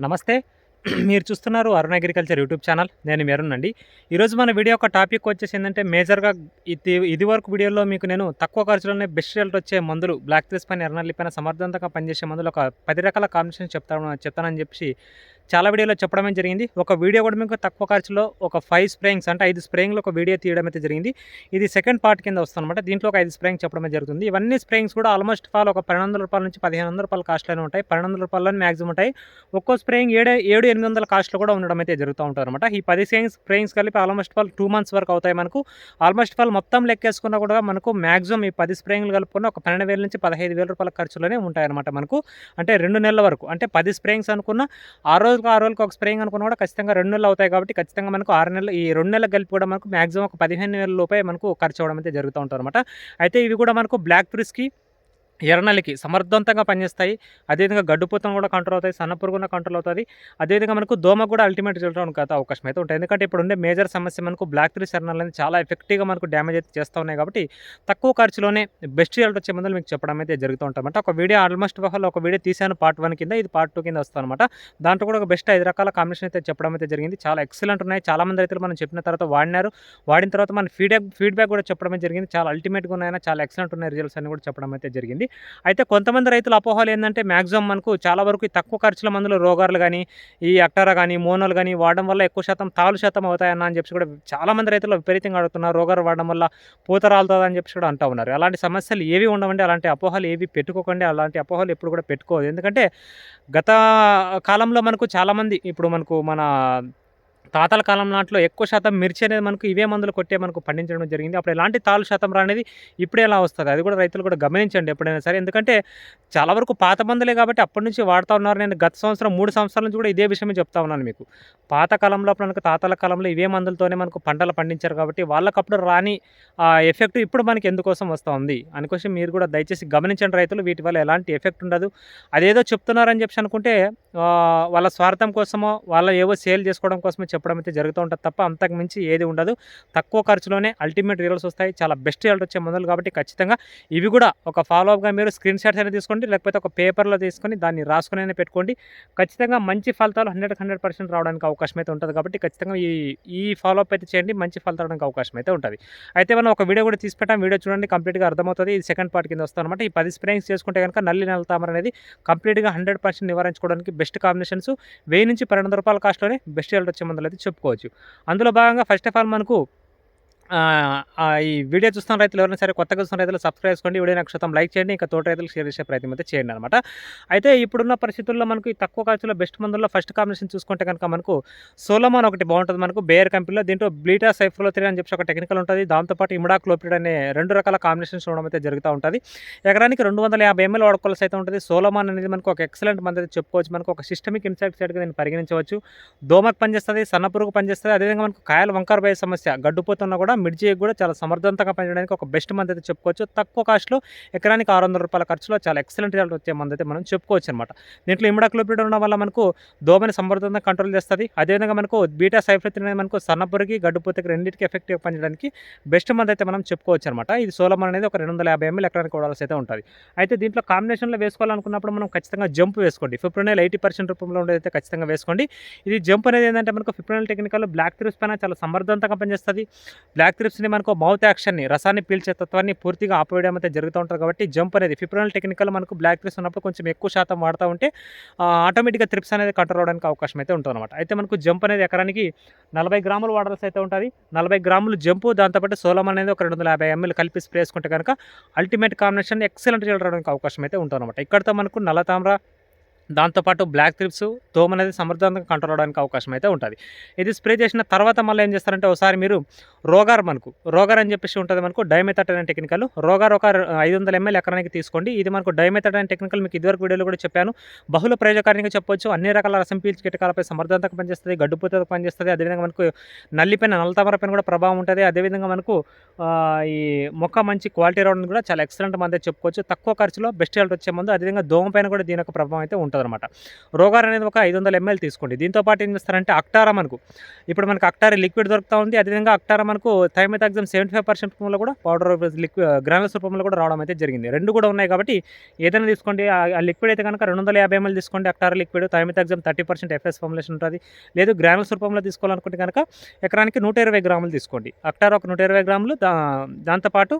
నమస్తే. మీరు చూస్తున్నారు అరుణ్ అగ్రికల్చర్ యూట్యూబ్ ఛానల్. నేను మీ ఈరోజు మన వీడియో ఒక టాపిక్ వచ్చేసి ఏంటంటే మేజర్గా ఇది ఇది వరకు వీడియోలో మీకు నేను తక్కువ ఖర్చులోనే బెస్ట్ రిజల్ట్ వచ్చే మందులు బ్లాక్ త్రిస్ పైన ఎర్నల్లి పైన సమర్థవంతంగా పనిచేసే మందులు ఒక పది రకాల కాంబినేషన్ చెప్తాను చెప్తానని చెప్పి చాలా వీడియోలో చెప్పడమే జరిగింది? ఒక వీడియో కూడా మీకు తక్కువ ఖర్చులో ఒక ఫైవ్ స్ప్రేయింగ్స్ అంటే ఐదు స్ప్రేయింగ్లు ఒక వీడియో తీయడం అయితే జరిగింది. ఇది సెకండ్ పార్ట్ కింద వస్తుందన్నమాట. దీంట్లో ఒక ఐదు స్ప్రేయింగ్ చెప్పడమే జరుగుతుంది. ఇవన్నీ స్ప్రేయింగ్స్ కూడా ఆల్మోస్ట్ ఫాల్ ఒక పన్నెండు వందల రూపాయల నుంచి పదిహేను వందల రూపాయల కాస్ట్లోనే ఉంటాయి. పన్నెండు వందల రూపాయలని మ్యాక్సిమం ఉంటాయి. ఒక్కో స్ప్రేయింగ్ ఏడు ఏడు ఎనిమిది వందల కాస్ట్లో కూడా ఉండడం అయితే జరుగుతూ ఉంటుంది అనమాట ఈ పది స్ప్రేయింగ్స్ స్ప్రేయింగ్స్ కలిపి ఆల్మోస్ట్ ఫాల్ టూ మంత్స్ వరకు అవుతాయి మనకు. ఆల్మోస్ట్ ఫాల్ మొత్తం లెక్కేసుకున్నా కూడా మనకు మ్యాక్సిమం ఈ పది స్ప్రేయింగ్లు కలుపుకున్న ఒక పన్నెండు వేల నుంచి పదహైదు వేల రూపాయల ఖర్చులోనే ఉంటాయన్నమాట మనకు. అంటే రెండు నెలల వరకు. అంటే పది స్ప్రేయింగ్స్ అనుకున్న ఆ రోజులకు ఆ రోజులకు ఒక స్ప్రేయింగ్ అనుకున్నా కూడా ఖచ్చితంగా రెండు నెలలు అవుతాయి కాబట్టి ఖచ్చితంగా మనకు ఆరు నెలలు ఈ రెండు నెలలు కలిపి కూడా మనకు మాక్సిమం ఒక పదిహేను వేల లోపే మనకు ఖర్చు అవ్వడం అయితే జరుగుతూ ఉంటుంది అనమాట అయితే ఇవి కూడా మనకు బ్లాక్ ప్రిస్కి ఎర్రనల్లికి సమర్థవంతంగా పనిచేస్తాయి. అదేవిధంగా గడ్డుపోతం కూడా కంట్రోల్ అవుతాయి. సన్న కూడా కంట్రోల్ అవుతుంది. అదేవిధంగా మనకు దోమ కూడా అల్టిమేట్ రిజల్ట్ కదా అవకాశం అయితే ఉంటుంది ఎందుకంటే ఇప్పుడు ఉండే మేజర్ సమస్య మనకు బ్లాక్ త్రీ సరణాలు అనేది చాలా ఎఫెక్టివ్గా మనకు డ్యామేజ్ అయితే చేస్తూ ఉన్నాయి కాబట్టి తక్కువ ఖర్చులోనే బెస్ట్ రిజల్ట్ వచ్చే మందులు మీకు చెప్పడం అయితే జరుగుతూ ఉంటామంట ఒక వీడియో ఆల్మోస్ట్ వహల్ ఒక వీడియో తీశాను పార్ట్ వన్ కింద ఇది పార్ట్ టూ కింద వస్తుంది అనమాట దాంట్లో కూడా ఒక బెస్ట్ ఐదు రకాల కాంబినేషన్ అయితే చెప్పడం అయితే జరిగింది. చాలా ఎక్సలెంట్ ఉన్నాయి. చాలా మంది రైతులు మనం చెప్పిన తర్వాత వాడినారు. వాడిన తర్వాత మన ఫీడ్బ్యాక్ ఫీడ్బ్యాక్ కూడా చెప్పడం జరిగింది. చాలా అల్టిమేట్గా ఉన్నాయని చాలా ఎక్సలెంట్ ఉన్నాయి రిజల్ట్స్ అని కూడా చెప్పడం అయితే జరిగింది. అయితే కొంతమంది రైతుల అపోహలు ఏంటంటే మ్యాక్సిమం మనకు చాలా వరకు తక్కువ ఖర్చుల మందులు రోగాలు కానీ ఈ అక్టారా కానీ మోనోలు కానీ వాడడం వల్ల ఎక్కువ శాతం తాలు శాతం అవుతాయన్న అని చెప్పి కూడా చాలామంది రైతులు విపరీతంగా అడుగుతున్నారు. రోగాలు వాడడం వల్ల పూత రాలుతుంది అని చెప్పి కూడా అంటూ ఉన్నారు. అలాంటి సమస్యలు ఏవి ఉండవండి అలాంటి అపోహలు ఏవి పెట్టుకోకండి అలాంటి అపోహలు ఎప్పుడు కూడా పెట్టుకోవద్దు. ఎందుకంటే గత కాలంలో మనకు చాలామంది ఇప్పుడు మనకు మన తాతల కాలం నాట్లో ఎక్కువ శాతం మిర్చి అనేది మనకు ఇవే మందులు కొట్టే మనకు పండించడం జరిగింది. అప్పుడు ఎలాంటి తాలు శాతం రానేది ఇప్పుడే ఎలా వస్తుంది? అది కూడా రైతులు కూడా గమనించండి ఎప్పుడైనా సరే. ఎందుకంటే చాలా వరకు పాత మందులే కాబట్టి అప్పటి నుంచి వాడుతూ ఉన్నారు. నేను గత సంవత్సరం మూడు సంవత్సరాల నుంచి కూడా ఇదే విషయమే చెప్తా ఉన్నాను మీకు. పాత కాలంలో అప్పుడు మనకు తాతల కాలంలో ఇవే మందులతోనే మనకు పంటలు పండించారు కాబట్టి వాళ్ళకప్పుడు రాని ఆ ఎఫెక్ట్ ఇప్పుడు మనకి ఎందుకోసం వస్తూ ఉంది? అందుకోసం మీరు కూడా దయచేసి గమనించండి రైతులు. వీటి వల్ల ఎలాంటి ఎఫెక్ట్ ఉండదు. అదేదో చెప్తున్నారని చెప్పి అనుకుంటే వాళ్ళ స్వార్థం కోసమో వాళ్ళ ఏవో సేల్ చేసుకోవడం కోసమో చెప్పడం అయితే జరుగుతూ ఉంటుంది తప్ప అంతకు మించి ఏది ఉండదు. తక్కువ ఖర్చులోనే అల్టిమేట్ రిజల్ట్స్ వస్తాయి. చాలా బెస్ట్ రిజల్ట్ వచ్చే మందులు కాబట్టి ఖచ్చితంగా ఇవి కూడా ఒక ఫాలో అప్గా మీరు స్క్రీన్ షాట్స్ అనేది తీసుకోండి లేకపోతే ఒక పేపర్లో తీసుకొని దాన్ని రాసుకుని పెట్టుకోండి. ఖచ్చితంగా మంచి ఫలితాలు హండ్రెడ్ హండ్రెడ్ పర్సెంట్ రావడానికి అవకాశం అయితే ఉంటుంది కాబట్టి ఖచ్చితంగా ఈ ఈ ఫాలో అప్ అయితే చేయండి. మంచి ఫలితాలు రావడానికి అవకాశం అయితే ఉంటుంది. అయితే మనం ఒక వీడియో కూడా తీసి పెట్టాం వీడియో చూడండి కంప్లీట్గా అర్థమవుతుంది. ఇది సెకండ్ పార్ట్ కింద వస్తుంది అనమాట ఈ పది స్ప్రేయింగ్స్ చేసుకుంటే కనుక నల్లి నల్ల తామర అనేది కంప్లీట్గా హండ్రెడ్ పర్సెంట్ నివారించుకోవడానికి బెస్ట్ కాంబినేషన్స్ వెయ్యి నుంచి పన్నెండు రూపాయల కాస్ట్లోనే బెస్ట్ రిజల్ట్ వచ్చే మందులు సంగతి చెప్పుకోవచ్చు. అందులో భాగంగా ఫస్ట్ ఆఫ్ ఆల్ మనకు ఈ వీడియో చూస్తున్న రైతులు ఎవరైనా సరే కొత్తగా చూస్తున్న రైతులు సబ్స్క్రైబ్ చేసుకోండి. వీడియో నక్షత్రం లైక్ చేయండి. ఇంకా తోట రైతులు షేర్ చేసే ప్రయత్నం అయితే చేయండి అనమాట అయితే ఇప్పుడున్న పరిస్థితుల్లో మనకు తక్కువ ఖర్చులో బెస్ట్ మందుల్లో ఫస్ట్ కాంబినేషన్ చూసుకుంటే కనుక మనకు సోలోమాన్ ఒకటి బాగుంటుంది మనకు. బేర్ కంపెనీలో దీంట్లో బ్లీటా సైఫ్లో త్రీ అని చెప్పి ఒక టెక్నికల్ ఉంటుంది. దాంతోపాటు ఇమిడా క్లోపిడ్ అనే రెండు రకాల కాంబినేషన్స్ చూడడం అయితే జరుగుతూ ఉంటుంది. ఎకరానికి రెండు వందల యాభై ఎంఎల్ వాడుకోవాల్సి అయితే ఉంటుంది. సోలోమాన్ అనేది మనకు ఒక ఎక్సలెంట్ మంది అయితే చెప్పుకోవచ్చు. మనకు ఒక సిస్టమిక్ ఇన్సెక్టిసైడ్గా దీన్ని పరిగణించవచ్చు. దోమకు పనిచేస్తుంది సన్నపురుగు పనిచేస్తుంది. అదేవిధంగా మనకు కాయలు వంకర పోయే సమస్య గడ్డుపోతున్నా కూడా మిర్చి కూడా చాలా సమర్థవంతంగా పనిచేయడానికి ఒక బెస్ట్ మంది అయితే చెప్పుకోవచ్చు. తక్కువ కాస్ట్లో ఎకరానికి ఆరు వందల రూపాయల ఖర్చులో చాలా ఎక్సలెంట్ రిజల్ట్ వచ్చే మంది అయితే మనం చెప్పుకోవచ్చు అనమాట దీంట్లో ఇమిడాక్లోపిడ్ ఉండడం వల్ల మనకు దోమని సమర్థవంతంగా కంట్రోల్ చేస్తుంది. అదేవిధంగా మనకు బీటా సైఫ్రెతిన్ అనేది మనకు సన్నపురికి గడ్డుపూతకి రెండింటికి ఎఫెక్టివ్ పనిచేయడానికి బెస్ట్ మంది అయితే మనం చెప్పుకోవచ్చు అనమాట ఇది సోలమన్ అనేది ఒక రెండు వందల యాభై ఎంఎల్ ఎకరానికి కొడాల్సి అయితే ఉంటుంది. అయితే దీంట్లో కాంబినేషన్లో వేసుకోవాలనుకున్నప్పుడు మనం ఖచ్చితంగా జంప్ వేసుకోండి. ఫిప్రోనైల్ ఎయిటీ పర్సెంట్ రూపంలో ఉండేది అయితే ఖచ్చితంగా వేసుకోండి. ఇది జంప్ అనేది ఏంటంటే మనకు ఫిప్రోనైల్ టెక్నికల్ బ్లాక్ త్రిప్స్ పైన చాలా సమర్థవంతంగా పనిచేస్తుంది. బ్లాక్ యాక్రిప్స్ని మనకు మౌత్ యాక్షన్ని రసాన్ని పీల్చే తత్వాన్ని పూర్తిగా ఆపవేయడం అయితే జరుగుతూ ఉంటుంది కాబట్టి జంప్ అనేది ఫిప్రోనల్ టెక్నికల్ మనకు బ్లాక్ క్రిప్స్ ఉన్నప్పుడు కొంచెం ఎక్కువ శాతం వాడుతూ ఉంటే ఆటోమేటిక్గా త్రిప్స్ అనేది కంట్రోల్ అవడానికి అవకాశం అయితే ఉంటుందన్నమాట. అయితే మనకు జంప్ అనేది ఎకరానికి నలభై గ్రాములు వాడాల్సి అయితే ఉంటుంది. నలభై గ్రాములు జంపు దాంతోపాటు సోలం అనేది ఒక రెండు వందల యాభై ఎంఎల్ కలిపి స్ప్రే చేసుకుంటే కనుక అల్టిమేట్ కాంబినేషన్ ఎక్సలెంట్ చేయడానికి రావడానికి అవకాశం అయితే ఉంటుందన్నమాట. ఇక్కడతో మనకు నల్ల తామ్ర దాంతోపాటు బ్లాక్ త్రిప్స్ దోమ అనేది సమర్థవంతంగా కంట్రోల్ అవడానికి అవకాశం అయితే ఉంటుంది. ఇది స్ప్రే చేసిన తర్వాత మళ్ళీ ఏం చేస్తారంటే ఒకసారి మీరు రోగార్ మనకు రోగార్ అని చెప్పేసి ఉంటుంది మనకు డైమెథట్ అనే టెక్నికల్ రోగార్ ఒక ఐదు వందల ఎంఎల్ ఎకరానికి తీసుకోండి. ఇది మనకు డైమెథట్ అనే టెక్నికల్ మీకు ఇదివరకు వీడియోలో కూడా చెప్పాను. బహుళ ప్రయోజకారిగా చెప్పొచ్చు. అన్ని రకాల రసం పీల్చి కిటకాలపై సమర్థవంతంగా పనిచేస్తుంది గడ్డుపోతే పనిచేస్తుంది. అదేవిధంగా మనకు నల్లిపైన నల్లతామర పైన కూడా ప్రభావం ఉంటుంది. అదేవిధంగా మనకు ఈ మొక్క మంచి క్వాలిటీ రావడం కూడా చాలా ఎక్సలెంట్ మందే చెప్పుకోవచ్చు. తక్కువ ఖర్చులో బెస్ట్ రిజల్ట్ వచ్చే ముందు అదేవిధంగా దోమ పైన కూడా దీని యొక్క ప్రభావం అయితే ఉంటుంది. అనమాట రోగార్ అనేది ఒక ఐదు వందల ఎంఎల్ తీసుకోండి. దీంతో పాటు ఏం చేస్తారంటే అక్టారా మనకు ఇప్పుడు మనకు అక్టారా లిక్విడ్ దొరుకుతూ ఉంది. అదేవిధంగా అక్టారా మనకు థైమెథాక్సమ్ సెవెంటీ ఫైవ్ పర్సెంట్ రూపంలో కూడా పౌడర్ లిక్విడ్ గ్రానుల్స్ రూపంలో కూడా రావడం అయితే జరిగింది. రెండు కూడా ఉన్నాయి కాబట్టి ఏదైనా తీసుకోండి. ఆ లిక్విడ్ అయితే కనుక రెండు వందల యాభై ఎంఎల్ తీసుకోండి. Actara liquid thiamethoxam thirty percent FS formulation ఉంటుంది. లేదు గ్రానుల్స్ రూపంలో తీసుకోవాలనుకుంటే కనుక ఎకరానికి నూట ఇరవై గ్రాములు తీసుకోండి. అక్టారా ఒక నూట ఇరవై గ్రాములు దా దాంతోపాటు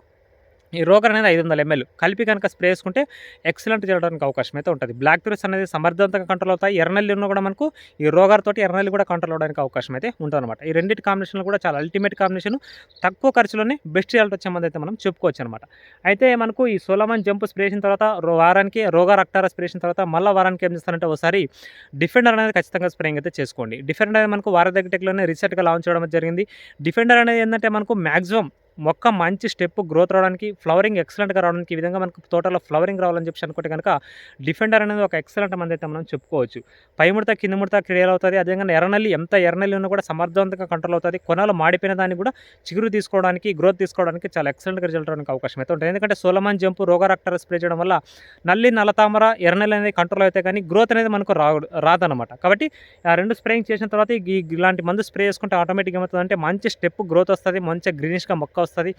ఈ రోగర్ అనేది ఐదు వందల ఎంఎల్. కలిపి కనుక స్ప్రే చేసుకుంటే ఎక్సలెంట్ చేయడానికి అవకాశం అయితే ఉంటుంది. బ్లాక్ థ్రిస్ అనేది సమర్థవంతంగా కంట్రోల్ అవుతాయి. ఎర్రనల్లి ఉన్న కూడా మనకు ఈ రోగర్ తోటి ఎర్రనల్లి కూడా కంట్రోల్ అవడానికి అవకాశం అయితే ఉంటుందన్నమాట. ఈ రెండింటి కాంబినేషన్లో కూడా చాలా అల్టిమేట్ కాంబినేషన్ తక్కువ ఖర్చులోనే బెస్ట్ రిజల్ట్ వచ్చే మంది అయితే మనం చెప్పుకోవచ్చు అనమాట అయితే మనకు ఈ సోలమన్ జంప్ స్ప్రే చేసిన తర్వాత రో- వారానికి రోగర్ అక్టారా స్ప్రే చేసిన తర్వాత మళ్ళీ వారానికి ఏం చేస్తారంటే ఒకసారి డిఫెండర్ అనేది ఖచ్చితంగా స్ప్రేయింగ్ అయితే చేసుకోండి. డిఫెండర్ అనేది మనకు వార దగ్గర టెక్లోనే రీసెంట్గా లాంచ్ చేయడం జరిగింది. డిఫెండర్ అనేది ఏంటంటే మనకు మ్యాక్సిమం మొక్క మంచి స్టెప్ గ్రోత్ రావడానికి ఫ్లవరింగ్ ఎక్సలెంట్గా రావడానికి ఈ విధంగా మనకు తోటలో ఫ్లవరింగ్ రావాలని చెప్పి అనుకుంటే కనుక డిఫెండర్ అనేది ఒక ఎక్సలెంట్ మంది అయితే మనం చెప్పుకోవచ్చు. పై ముడత కింద ముడత క్రియలు అవుతుంది అదేవిధంగా ఎర్రనల్లి ఎంత ఎర్రనల్లి ఉన్నా కూడా సమర్థవంతంగా కంట్రోల్ అవుతుంది. కొనాలు మాడిపోయిన దాన్ని కూడా చిగురు తీసుకోవడానికి గ్రోత్ తీసుకోవడానికి చాలా ఎక్సలెంట్గా రిజల్ట్ రావడానికి అవకాశం అయితే ఉంటుంది. ఎందుకంటే సోలమాన్ జంపు రోగరాక్టర్ స్ప్రే చేయడం వల్ల నల్లి నల్లతామర ఎర్రనల్లి అనేది కంట్రోల్ అవుతాయి కానీ గ్రోత్ అనేది మనకు రా రాదనమాట కాబట్టి ఆ రెండు స్ప్రేయింగ్ చేసిన తర్వాత ఈ ఇలాంటి మందు స్ప్రే చేసుకుంటే ఆటోమేటిక్గా ఏమవుతుందంటే మంచి స్టెప్ గ్రోత్ వస్తుంది. మంచి గ్రీనిష్గా మొక్క వస్తుంది. వస్తుంది.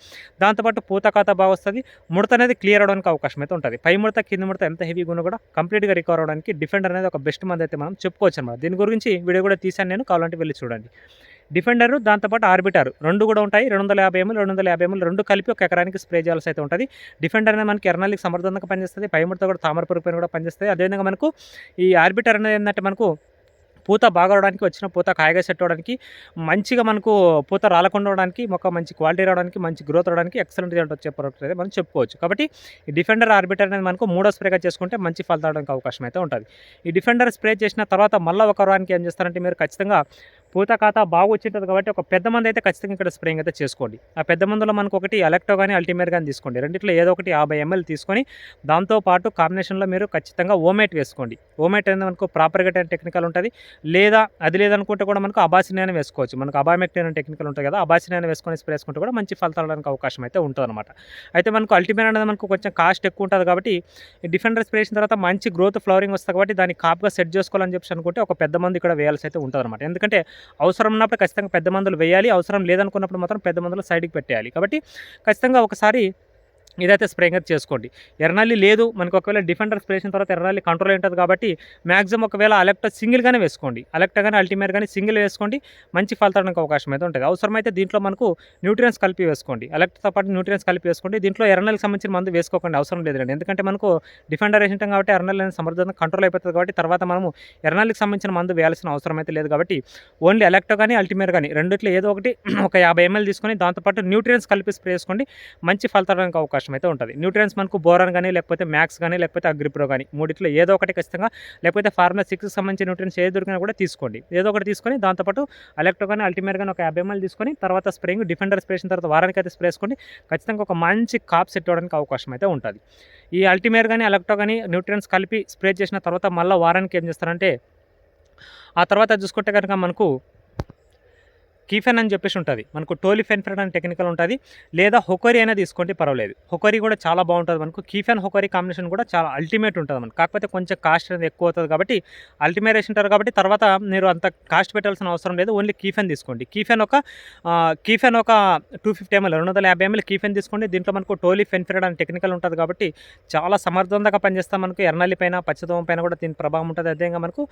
దాంతోపాటు పూత కాత బాగా వస్తుంది. ముడత అనేది క్లియర్ అవడానికి అవకాశం అయితే ఉంటుంది. పై ముడత కింద ముడత ఎంత హెవీగా ఉన్నా కూడా కంప్లీట్గా రికవర్ అవడానికి డిఫెండర్ అనేది ఒక బెస్ట్ మంది అయితే మనం చెప్పుకోవచ్చు అనమాట దీని గురించి వీడియో కూడా తీసాను నేను. కావాలంటే వెళ్ళి చూడండి. డిఫెండర్ దాంతోపాటు ఆర్బిటర్ రెండు కూడా ఉంటాయి. రెండు వందల యాభై ఎంఎల్ రెండు వందల యాభై ఎంఎల్ రెండు కలిపి ఒక ఎకరానికి స్ప్రే చేయాల్సి అయితే ఉంటుంది. డిఫెండర్ అనేది మనకి ఎర్నాలికి సమర్థంగా పనిచేస్తుంది. పై ముడత కూడా తామర పురుగు పైన కూడా పనిచేస్తుంది. అదేవిధంగా మనకు ఈ ఆర్బిటర్ అనేది ఏంటంటే మనకు పూత బాగా రావడానికి వచ్చిన పూత కాయగా సెట్ అవడానికి మంచిగా మనకు పూత రాలకుండా అవడానికి మొక్క మంచి క్వాలిటీ రావడానికి మంచి గ్రోత్ రావడానికి ఎక్సలెంట్ రిజల్ట్ వచ్చే ప్రోడక్ట్ అయితే మనం చెప్పుకోవచ్చు. కాబట్టి ఈ డిఫెండర్ ఆర్బిటర్ అనేది మనకు మూడో స్ప్రేగా చేసుకుంటే మంచి ఫలితం రావడానికి అవకాశం అయితే ఉంటుంది. ఈ డిఫెండర్ స్ప్రే చేసిన తర్వాత మళ్ళీ ఒక వారానికి ఏం చేస్తారంటే మీరు ఖచ్చితంగా పూత ఖాతా బాగా వచ్చింటుంది కాబట్టి ఒక పెద్ద మంది అయితే ఖచ్చితంగా ఇక్కడ స్ప్రేయింగ్ అయితే చేసుకోండి. ఆ పెద్ద మందులో మనకు ఒకటి ఎలక్ట్రో కానీ అల్టిమేట్ కానీ తీసుకోండి. రెండిట్లో ఏదో ఒకటి యాభై ఎంఎల్ తీసుకొని దాంతోపాటు కాంబినేషన్లో మీరు ఖచ్చితంగా ఓమేట్ వేసుకోండి. ఓమేట్ అనేది మనకు ప్రాపర్గా టెక్నికల్ ఉంటుంది. లేదా అది లేదనుకుంటే కూడా మనకు అబాసినైనా వేసుకోవచ్చు. మనకు అబామెక్ట్ అనే టెక్నికల్ ఉంటుంది కదా అబాసినైనా వేసుకొని స్ప్రే వేసుకుంటే కూడా మంచి ఫలితాలు రావడానికి అవకాశం అయితే ఉంటుంది అనమాట అయితే మనకు అల్టిమేట్ అనేది మనకు కొంచెం కాస్ట్ ఎక్కువ ఉంటుంది కాబట్టి డిఫెండర్ స్ప్రే చేసిన తర్వాత మంచి గ్రోత్ ఫ్లవరింగ్ వస్తుంది కాబట్టి దాన్ని కాప్గా సెట్ చేసుకోవాలని చెప్పి అనుకుంటే ఒక పెద్ద మంది ఇక్కడ వేయాల్సి అయితే ఉంటుంది అనమాట ఎందుకంటే అవసరం ఉన్నప్పుడు ఖచ్చితంగా పెద్ద మందులు వేయాలి అవసరం లేదనుకున్నప్పుడు మాత్రం పెద్ద మందులు సైడ్కి పెట్టేయాలి. కాబట్టి ఖచ్చితంగా ఒకసారి ఇదైతే స్ప్రేయింగ్ అయితే చేసుకోండి. ఎర్రనల్లి లేదు మనకు ఒకవేళ డిఫెండర్ స్ప్రే చేసిన తర్వాత ఎర్రనల్లి కంట్రోల్ ఉంటుంది కాబట్టి మ్యాక్సిమం ఒకవేళ అలెక్టా సింగిల్గానే వేసుకోండి. అలెక్టా కానీ అల్టిమేట్ కానీ సింగిల్ వేసుకోండి మంచి ఫలితానికి అవకాశం అయితే ఉంటుంది. అవసరమైతే దీంట్లో మనకు న్యూట్రియన్స్ కలిపి వేసుకోండి. అలెక్ట్తో పాటు న్యూట్రియన్స్ కలిపి వేసుకోండి. దీంట్లో ఎర్రనల్కి సంబంధించిన మందు వేసుకోకండి అవసరం లేదండి ఎందుకంటే మనకు డిఫెండర్ వేసి ఉంటాం కాబట్టి ఎర్నల్ అనేది సమర్థంగా కంట్రోల్ అయిపోతుంది కాబట్టి తర్వాత మనము ఎర్రనల్లికి సంబంధించిన మందు వేయాల్సిన అవసరం అయితే లేదు కాబట్టి ఓన్లీ ఎలక్టో కానీ అల్టిమేట్ కానీ రెండిట్లో ఏదో ఒకటి ఒక యాభై ఎంఎల్ తీసుకొని దాంతోపాటు న్యూట్రియన్స్ కలిపి స్ప్రే చేసుకోండి. మంచి ఫలితానికి అవకాశం అయితే ఉంటుంది. న్యూట్రియన్స్ మనకు బోరాన్ కానీ లేకపోతే మ్యాక్స్ కానీ లేకపోతే అగ్రిప్రో కానీ మూడిట్లో ఏదో ఒకటి ఖచ్చితంగా లేకపోతే ఫార్ములా సిక్స్కి సంబంధించిన న్యూట్రియన్స్ ఏది దొరికినా కూడా తీసుకోండి. ఏదో ఒకటి తీసుకొని దాంతోపాటు ఎలక్ట్రో కానీ అల్టిమేట్ కానీ ఒక యాభై ఎంఎల్ తీసుకొని తర్వాత స్ప్రేయింగ్ డిఫెండర్ స్ప్రేసిన తర్వాత వారానికి అయితే స్ప్రే ఖచ్చితంగా ఒక మంచి కాప్ సెట్ అవ్వడానికి అవకాశం అయితే ఉంటుంది. ఈ అల్టిమేర్ కానీ ఎలక్ట్రో కానీ న్యూట్రియన్స్ కలిపి స్ప్రే చేసిన తర్వాత మళ్ళీ వారానికి ఏం చేస్తారంటే ఆ తర్వాత చూసుకుంటే కనుక మనకు కీఫెన్ అని చెప్పేసి ఉంటుంది. మనకు టోలిఫెన్ఫ్రెడ్ అనే టెక్నికల్ ఉంటుంది. లేదా హొకరి అయినా తీసుకోండి పర్వాలేదు. హొకరి కూడా చాలా బాగుంటుంది మనకు. కీఫెన్ హొకరి కాంబినేషన్ కూడా చాలా అల్టిమేట్ ఉంటుంది మనకు. కాకపోతే కొంచెం కాస్ట్ అనేది ఎక్కువ అవుతుంది కాబట్టి అల్టిమేట్ ఉంటారు కాబట్టి తర్వాత మీరు అంత కాస్ట్ పెట్టాల్సిన అవసరం లేదు. ఓన్లీ కీఫెన్ తీసుకోండి. కీఫెన్ ఒక కీఫెన్ ఒక టూ ఫిఫ్టీ ఎంఎల్ రెండు వందల యాభై ఎంఎల్ కీఫెన్ తీసుకోండి. దీంట్లో మనకు టోలీ ఫెన్ఫ్రెడ్ అనే టెక్నికల్ ఉంటుంది కాబట్టి చాలా సమర్థవంతంగా పనిచేస్తాం మనకు. ఎర్నల్లి పైన పచ్చదోమ పైన కూడా దీని ప్రభావం ఉంటుంది. అదేవిధంగా మనకు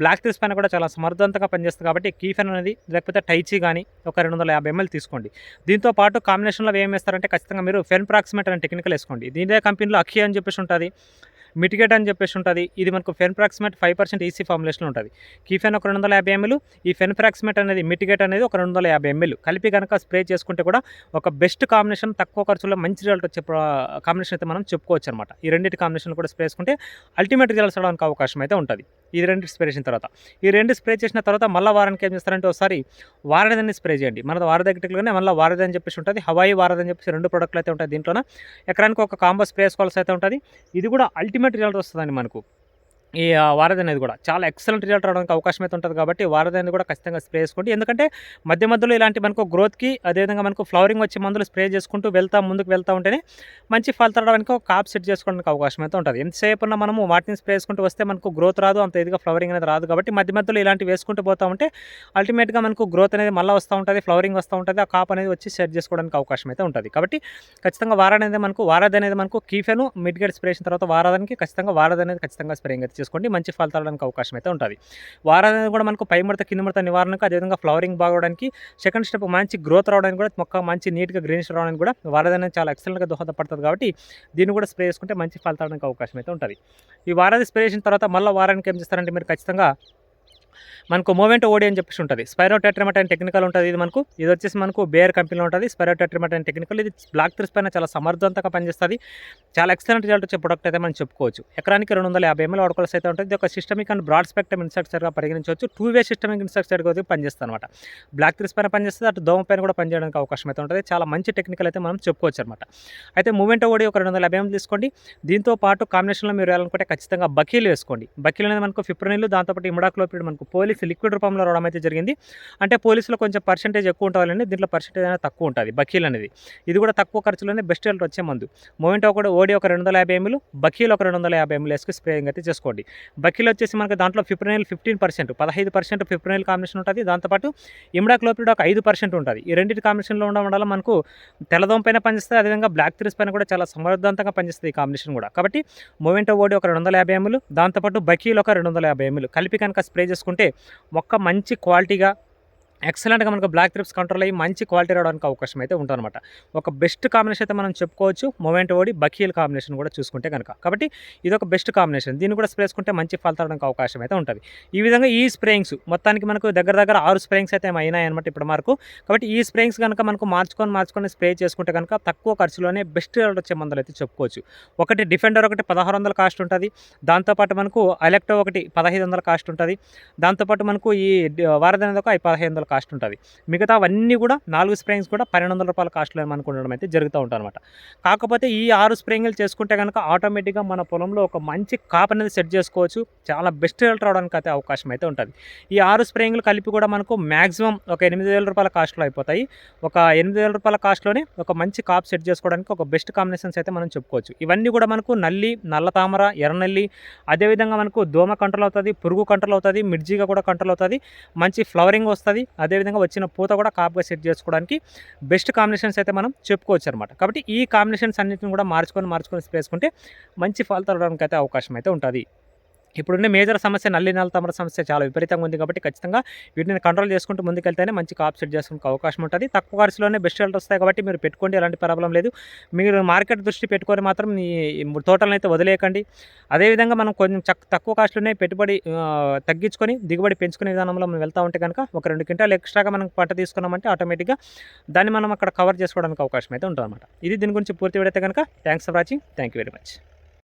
బ్లాక్ టీస్ పైన కూడా చాలా సమర్థవంతంగా పనిచేస్తుంది కాబట్టి కీఫెన్ అనేది లేకపోతే టైచి కానీ ఒక రెండు వందల యాభై ఎంఎల్ తీసుకోండి. దీంతో పాటు కాంబినేషన్లో ఏం వేస్తారంటే ఖచ్చితంగా మీరు ఫెన్ ప్రాక్సిమేట్ అనే టెక్నికల్ వేసుకోండి. దీనిదే కంపెనీలో అఖి అని చెప్పేసి ఉంటుంది మిటిగేట్ అని చెప్పేసి ఉంటుంది. ఇది మనకు fenpyroximate five percent EC formulation ఉంటుంది. కీఫెన్ ఒక రెండు వందల యాభై ఎంఎల్ ఈ ఫెన్ ప్రాక్సిమేట్ అనేది మిటిగేట్ అనేది ఒక రెండు వందల యాభై ఎంఎల్ కలిపి కనుక స్ప్రే చేసుకుంటే కూడా ఒక బెస్ట్ కాంబినేషన్ తక్కువ ఖర్చులో మంచి రిజల్ట్ వచ్చే కాంబినేషన్ అయితే మనం చెప్పుకోవచ్చు అనమాట ఈ రెండింటి కాంబినేషన్ కూడా స్ప్రే చేసుకుంటే అల్టిమేట్ రిజల్ట్స్ రావడానికి అవకాశం అయితే ఉంటుంది. ఈ రెండు స్ప్రే చేసిన తర్వాత. ఈ రెండు స్ప్రే చేసిన తర్వాత మళ్ళీ వారానికి ఏం చేస్తారంటే ఒకసారి వారదని స్ప్రే చేయండి. మన వారద దగ్గరలోనే మళ్ళీ వారద అని చెప్పేసి ఉంటుంది. హవాయి వారద అని చెప్పేసి రెండు ప్రొడక్ట్లు అయితే ఉంటాయి దీంట్లోనే. ఎకరానికి ఒక కాంబో స్ప్రే వేసుకోవాల్సి అయితే ఉంటుంది. ఇది కూడా అల్టిమేట్ రిజల్ట్ వస్తుందండి మనకు. ఈ వారధి అనేది కూడా చాలా ఎక్సలెంట్ రిజల్ట్ రావడానికి అవకాశం అయితే ఉంటుంది కాబట్టి వారధి అనేది కూడా ఖచ్చితంగా స్ప్రే చేసుకోండి. ఎందుకంటే మధ్య మధ్యలో ఇలాంటి మనకు గ్రోత్కి అదేవిధంగా మనకు ఫ్లవరింగ్ వచ్చే మందులు స్ప్రే చేసుకుంటూ వెళ్తా ముందుకు వెళ్తూ ఉంటేనే మంచి ఫలితాలు రావడానికి ఒక కాప్ సెట్ చేసుకోవడానికి అవకాశం అయితే ఉంటుంది. ఎంతసేపు ఉన్నా మనము వాటిని స్ప్రే చేసుకుంటూ వస్తే మనకు గ్రోత్ రాదు అంత ఇదిగా ఫ్లవరింగ్ అనేది రాదు కాబట్టి మధ్య మధ్యలో ఇలాంటివి వేసుకుంటూ పోతా ఉంటే అల్టిమేట్గా మనకు గ్రోత్ అనేది మళ్ళీ వస్తూ ఉంటుంది ఫ్లవరింగ్ వస్తూ ఉంటుంది ఆ కాప్ అనేది వచ్చి సెట్ చేసుకోవడానికి అవకాశం అయితే ఉంటుంది. కాబట్టి ఖచ్చితంగా వారాది అనేది మనకు వారాది అనేది మనకు కీఫెను మిడ్ గేట్ స్ప్రే చేసిన తర్వాత వారాదానికి ఖచ్చితంగా వారాది అనేది ఖచ్చితంగా స్ప్రేయింగ్ అయితే చేసుకోండి మంచి ఫలితాలు రావడానికి అవకాశం అయితే ఉంటుంది. వారాది కూడా మనకు పై ముడత కింద ముడత నివారణకు అదేవిధంగా ఫ్లవరింగ్ బాగోవడానికి సెకండ్ స్టెప్ మంచి గ్రోత్ రావడానికి కూడా మొక్క మంచి నీట్గా గ్రీనిష్ రావడానికి కూడా వారాధన చాలా ఎక్సలెంట్గా దోహదపడుతుంది కాబట్టి దీన్ని కూడా స్ప్రే చేసుకుంటే మంచి ఫలితాలు రావడానికి అవకాశం అయితే ఉంటుంది. ఈ వారాది స్ప్రే చేసిన తర్వాత మళ్ళీ వారానికి ఏం చేస్తారంటే మీరు ఖచ్చితంగా మనకు మూమెంట్ ఓడి అని చెప్పేసి ఉంటుంది. స్పైరో టెట్రిమట్ అండ్ టెక్నికల్ ఉంటుంది ఇది మనకు. ఇది వచ్చేసి మనకు బేర్ కంపెనీలో ఉంటుంది. స్పైరో టెట్రిమట్ అండ్ టెక్నికల్ ఇది బ్లాక్ త్రిస్ పైన చాలా సమర్థవంతంగా పనిచేస్తుంది. చాలా ఎక్సలెంట్ రిజల్ట్ వచ్చే ప్రొడక్ట్ అయితే మనం చెప్పుకోవచ్చు. ఎకరానికి రెండు వందల యాభై ఎంఎల్ వాడుకోవాల్సి అయితే ఉంటుంది. ఇది ఒక సిస్టమిక్ అండ్ బ్రాడ్ స్పెక్ట్రమ్ ఇన్సెక్టర్గా పరిగణించవచ్చు. టూ వే సిస్టమిక్ ఇన్సెక్టర్గా అయితే పనిచేస్తుంది అనమాట బ్లాక్ త్రిస్ పైన పనిచేస్తుంది. అటు దోమ పైన కూడా పనిచేయడానికి అవకాశం అయితే ఉంటుంది. చాలా మంచి టెక్నికల్ అయితే మనం చెప్పుకోవచ్చు అనమాట అయితే మూమెంట్ ఓడి ఒక రెండు వందల యాభై ఎంఎల్ తీసుకోండి. దీంతో పాటు కాంబినేషన్లో మీరు వెళ్ళాలనుకుంటే ఖచ్చితంగా బకీలు వేసుకోండి. బకీలు అనేది మనకు ఫిప్రనిల్ దాంతోపాటు ఇమడాక్లోపిడ్ మనకు పోలీస్ లిక్విడ్ రూపంలో రావడం అయితే జరిగింది. అంటే పోలీసులో కొంచెం పర్సెంటేజ్ ఎక్కువ ఉంటుందండి దీంట్లో పర్సెంటేజ్ అనేది తక్కువ ఉంటుంది బకీల్ అనేది. ఇది కూడా తక్కువ ఖర్చులోనే బెస్ట్ రిజల్ట్ వచ్చే మందు. మూమెంట్ కూడా ఓడి ఒక రెండు వందల యాభై ఎంఎల్ బకీల్ ఒక రెండు వందల యాభై ఎంఎల్ వేసుకు స్ప్రేయింగ్ అయితే చేసుకోండి. బకీల్ వచ్చేసి మనకు దాంట్లో ఫిప్రనిల్ ఫిఫ్టీన్ పర్సెంట్ పదహైదు పర్సెంట్ ఫిప్రనిల్ కాంబినేషన్ ఉంటుంది. దాంతోపాటు ఇమ్డాక్లోపిడ్ ఒక ఐదు పర్సెంట్ ఉంటుంది. ఈ రెండింటి కాంబినేషన్లో ఉండడం వల్ల మనకు తెల్లదోమ పైన పనిచేస్తుంది అదేవిధంగా బ్లాక్ త్రిస్ పైన కూడా చాలా సమర్థవంతంగా పనిచేస్తుంది ఈ కాంబినేషన్ కూడా. కాబట్టి మూమెంటో ఓడి ఒక రెండు వందల యాభై ఎంఎల్ దాంతోపాటు బకీల్ ఒక రెండు వందల యాభై ఎంఎల్ కలిపి కనుక స్ప్రే చేసుకుంటే మొక్క మంచి క్వాలిటీగా ఎక్సలెంట్గా మనకు బ్లాక్ త్రిప్స్ కంట్రోల్ అయ్యి మంచి క్వాలిటీ రావడానికి అవకాశం అయితే ఉంటుందన్నమాట ఒక బెస్ట్ కాంబినేషన్ అయితే మనం చెప్పుకోవచ్చు. మొమెంట్ ఓడి బకీల్ కాంబినేషన్ కూడా చూసుకుంటే కనుక కాబట్టి ఇది ఒక బెస్ట్ కాంబినేషన్. దీన్ని కూడా స్ప్రే చేసుకుంటే మంచి ఫలితం రావడానికి అవకాశం అయితే ఉంటుంది. ఈ విధంగా ఈ స్ప్రేయింగ్స్ మొత్తానికి మనకు దగ్గర దగ్గర ఆరు స్ప్రేయింగ్స్ అయితే అయినాయి అనమాట ఇప్పుడు వరకు. కాబట్టి ఈ స్ప్రేయింగ్స్ కనుక మనకు మార్చుకొని మార్చుకొని స్ప్రే చేసుకుంటే కనుక తక్కువ ఖర్చులోనే బెస్ట్ రిజల్ట్ వచ్చే మందులు అయితే చెప్పుకోవచ్చు. ఒకటి డిఫెండర్ ఒకటి పదహారు వందల కాస్ట్ ఉంటుంది. దాంతోపాటు మనకు అలెక్టో ఒకటి పదహైదు వందల కాస్ట్ ఉంటుంది. దాంతోపాటు మనకు ఈ వారధి ఒక పదహైదు వందల కాస్ట్ ఉంటుంది. మిగతా అవన్నీ కూడా నాలుగు స్ప్రేయింగ్స్ కూడా పన్నెండు వందల రూపాయల కాస్ట్లో మనకు ఉండడం అయితే జరుగుతూ ఉంటుంది అనమాట కాకపోతే ఈ ఆరు స్ప్రేయింగ్లు చేసుకుంటే కనుక ఆటోమేటిక్గా మన పొలంలో ఒక మంచి కాప్ అనేది సెట్ చేసుకోవచ్చు. చాలా బెస్ట్ రిజల్ట్ రావడానికి అయితే అవకాశం అయితే ఉంటుంది. ఈ ఆరు స్ప్రేయింగ్లు కలిపి కూడా మనకు మ్యాక్సిమం ఒక ఎనిమిది వేల రూపాయల కాస్ట్లో అయిపోతాయి. ఒక ఎనిమిది వేల రూపాయల కాస్ట్లోనే ఒక మంచి కాప్ సెట్ చేసుకోవడానికి ఒక బెస్ట్ కాంబినేషన్స్ అయితే మనం చెప్పుకోవచ్చు. ఇవన్నీ కూడా మనకు నల్లి నల్ల తామర ఎర్రనల్లి అదేవిధంగా మనకు దోమ కంట్రోల్ అవుతుంది పురుగు కంట్రోల్ అవుతుంది మిర్జిగా కూడా కంట్రోల్ అవుతుంది మంచి ఫ్లవరింగ్ వస్తుంది అదేవిధంగా వచ్చిన పూత కూడా కాపుగా సెట్ చేసుకోవడానికి బెస్ట్ కాంబినేషన్స్ అయితే మనం చెప్పుకోవచ్చు అనమాట కాబట్టి ఈ కాంబినేషన్స్ అన్నింటిని కూడా మార్చుకొని మార్చుకొని స్ప్రే చేసుకుంటే మంచి ఫలితాలు రావడానికి అయితే అవకాశం అయితే ఉంటుంది. ఇప్పుడున్న మేజర్ సమస్య నల్లి నల్ల తమర సమస్య చాలా విపరీతంగా ఉంది కాబట్టి ఖచ్చితంగా వీటిని కంట్రోల్ చేసుకుంటూ ముందుకెళ్తేనే మంచి కాప్ సెట్ చేసుకునే అవకాశం ఉంటుంది. తక్కువ ఖర్చులోనే బెస్ట్ రిజల్ట్ వస్తాయి కాబట్టి మీరు పెట్టుకోండి ఎలాంటి ప్రాబ్లం లేదు. మీరు మార్కెట్ దృష్టి పెట్టుకొని మాత్రం మీ తోటలను అయితే వదిలేయకండి. అదేవిధంగా మనం కొంచెం తక్కువ కాస్ట్లోనే పెట్టుబడి తగ్గించుకొని దిగుబడి పెంచుకునే విధానంలో మనం వెళ్తూ ఉంటే కనుక ఒక రెండు క్వింటాలు ఎక్స్ట్రాగా మనం పంట తీసుకున్నామంటే ఆటోమేటిక్గా దాన్ని మనం అక్కడ కవర్ చేసుకోవడానికి అవకాశం అయితే ఉంటుంది అనమాట ఇది దీని గురించి పూర్తి విడైతే కనుక. Thanks for watching thank you very much